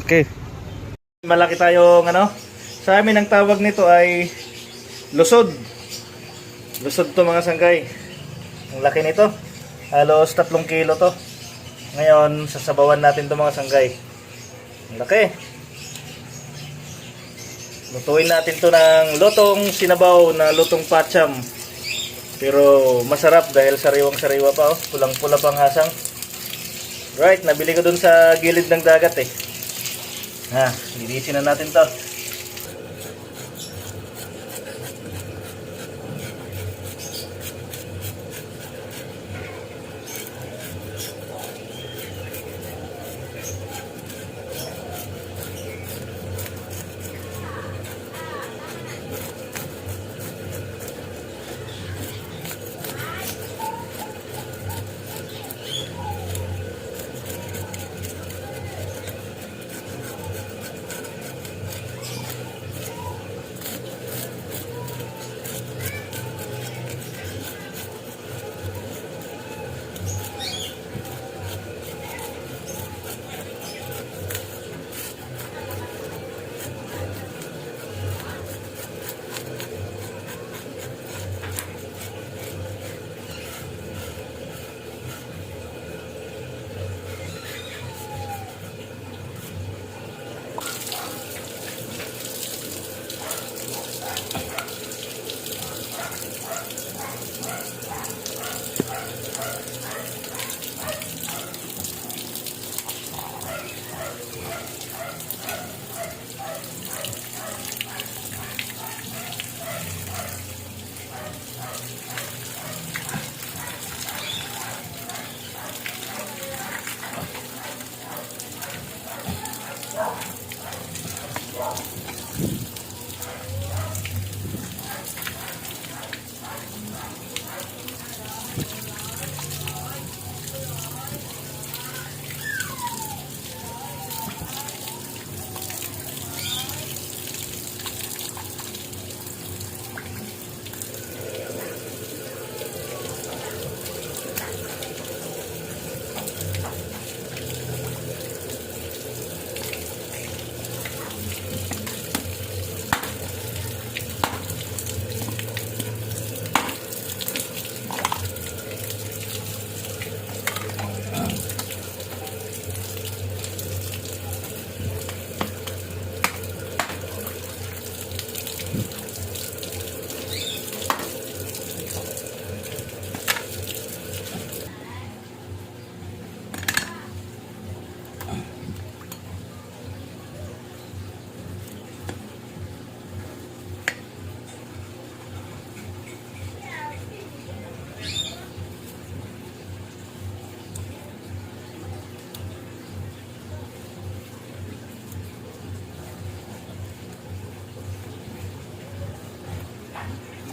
Okay. Malaki tayong ano. Sa amin ang tawag nito ay lusod. Lusod to mga sanggay. Ang laki nito. Halos 3 kilo to. Ngayon, sasabawan natin to mga sanggay. Ang laki. Lutuin natin to ng lutong sinabaw na lutong pacham. Pero masarap dahil sariwang sariwa pa oh. Pulang pula pang hasang. Right, nabili ko dun sa gilid ng dagat eh. Ha, linisin na natin to.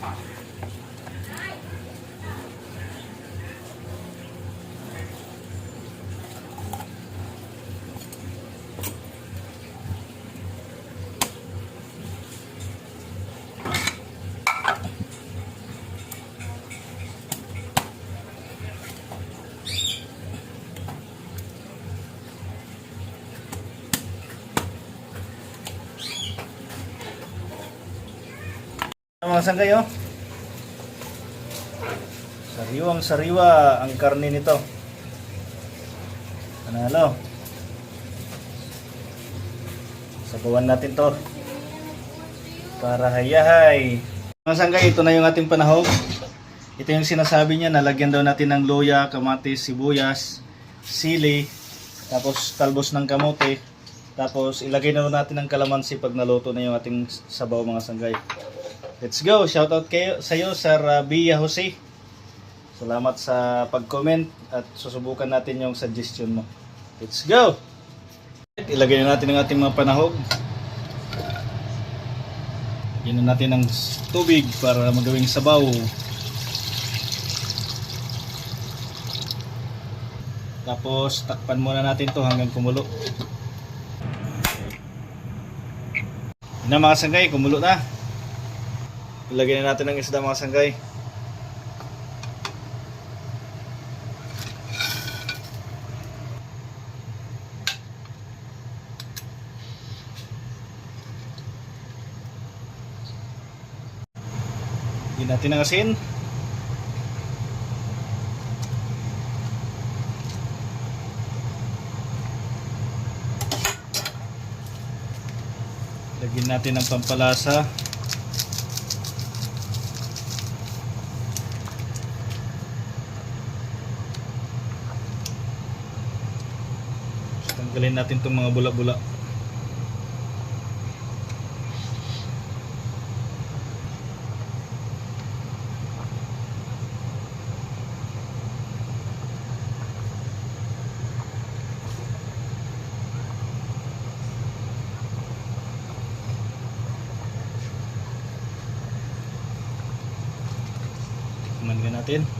Father Mga sanggay. Sariwang sariwa ang karne nito. Panalo. Sabawan natin to. Para hayahay. Mga sanggay, ito na yung ating panahog. Ito yung sinasabi niya, nalagyan daw natin ng luya, kamatis, sibuyas, sili, tapos talbos ng kamote, tapos ilagay na natin ng kalamansi pag naluto na yung ating sabaw mga sanggay. Let's go! Shoutout kayo sa iyo, Sir uh, Bia Jose. Salamat sa pag-comment at susubukan natin yung suggestion mo. Let's go! Ilagay na natin ang ating mga panahog. Na natin ng tubig para magawing sabaw. Tapos takpan muna natin to hanggang kumulo. Yun na mga sanggay, kumulo na. Lagyan na natin ng isda mga sanggay. Lagyan natin ng asin. Lagyan natin ng pampalasa. Tanggalin natin itong mga bula-bula. Tikman ka natin.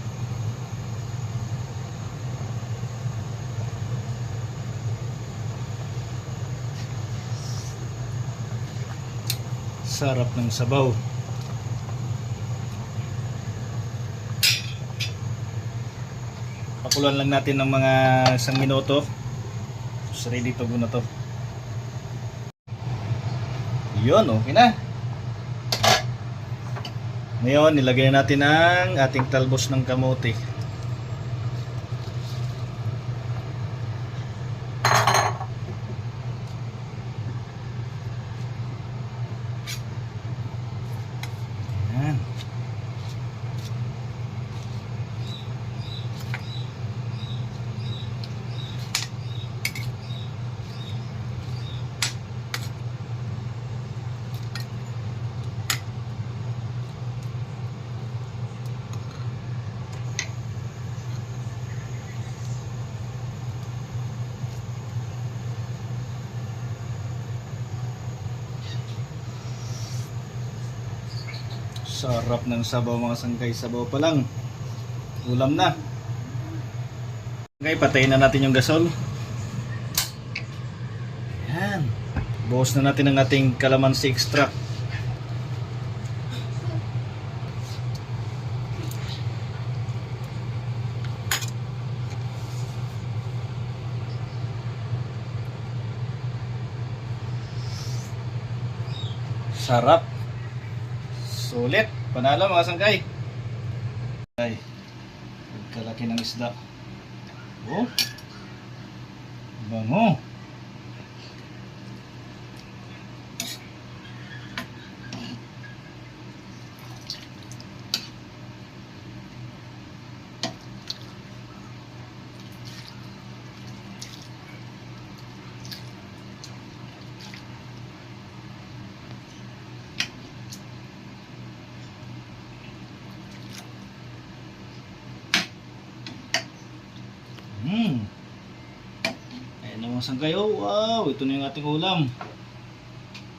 Sarap ng sabaw. Pakuluan lang natin ng mga isang minuto. So, ready to go na to. Yun, okay na. Ngayon, nilagay natin ang ating talbos ng kamote. Yan. Sarap ng sabaw mga sangkay. Sabaw pa lang. Ulam na. Okay, patayin na natin yung gasol. Yan. Buhos na natin ang ating calamansi extract. Sarap. Sulit. Panalo mga sangkay. Ay. Pagkalaki ng isda. Oh. Bango. Mga sangkay. Oh, wow. Ito na yung ating ulam.